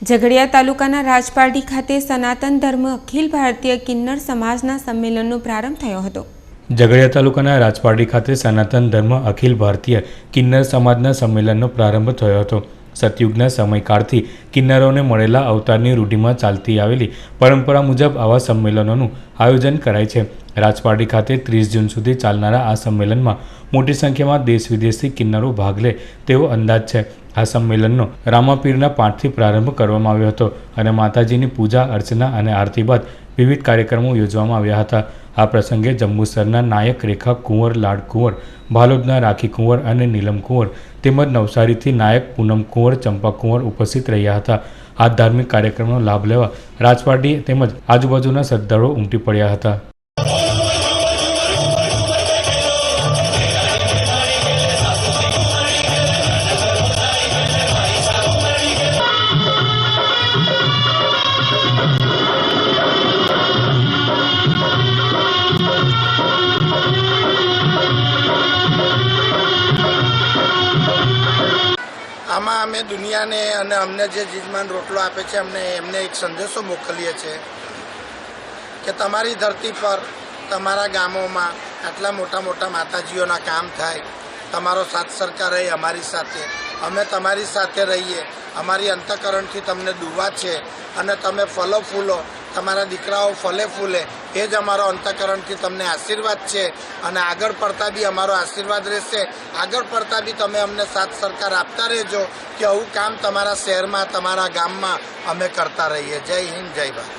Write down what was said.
ઝઘડિયા તાલુકાના રાજપારડી ખાતે સનાતન ધર્મ અખિલ ભારતીય કિન્નર સમાજના સંમેલનનો પ્રારંભ થયો હતો. ઝઘડિયા તાલુકાના રાજપારડી ખાતે સનાતન ધર્મ અખિલ ભારતીય કિન્નર સમાજના સંમેલનનો પ્રારંભ થયો હતો. સતયુગના સમયકાળથી કિન્નરોને મળેલા અવતારની રૂઢિમાં ચાલતી આવેલી પરંપરા મુજબ આવા સંમેલનોનું આયોજન કરાય છે. રાજપારડી ખાતે ત્રીસ જૂન સુધી ચાલનારા આ સંમેલનમાં મોટી સંખ્યામાં દેશ વિદેશથી કિન્નરો ભાગ લે તેવો અંદાજ છે. આ સંમેલનનો રામાપીરના પાઠથી પ્રારંભ કરવામાં આવ્યો હતો અને માતાજીની પૂજા, અર્ચના અને આરતી બાદ વિવિધ કાર્યક્રમો યોજવામાં આવ્યા હતા. આ પ્રસંગે જંબુસરના નાયક રેખા કુંવર, લાડ કુંવર, ભાલોદના રાખી કુંવર અને નીલમ કુંવર તેમજ નવસારીથી નાયક પૂનમ કુંવર, ચંપા કુંવર ઉપસ્થિત રહ્યા હતા. આ ધાર્મિક કાર્યક્રમનો લાભ લેવા રાજપાટી તેમજ આજુબાજુના શ્રદ્ધાળુઓ ઉમટી પડ્યા હતા. આમાં અમે દુનિયાને અને અમને જે જીજમાન રોટલો આપે છે, અમને એમને એક સંદેશો મોકલીએ છીએ કે તમારી ધરતી પર, તમારા ગામોમાં આટલા મોટા મોટા માતાજીઓના કામ થાય, તમારો સાથ સરકાર રહે અમારી સાથે, અમે તમારી સાથે રહીએ, અમારી અંતકરણથી તમને દુવા છે અને તમે ફલો ફૂલો તમારા દીકરાઓ ફલે ફૂલે, એ જ અમારો અંતકરણથી તમને આશીર્વાદ છે અને આગળ પડતા બી અમારો આશીર્વાદ રહેશે. આગળ પડતા બી તમે અમને સાથ સરકાર આપતા રહેજો કે આવું કામ તમારા શહેરમાં, તમારા ગામમાં અમે કરતા રહીએ. જય હિન્દ, જય ભારત.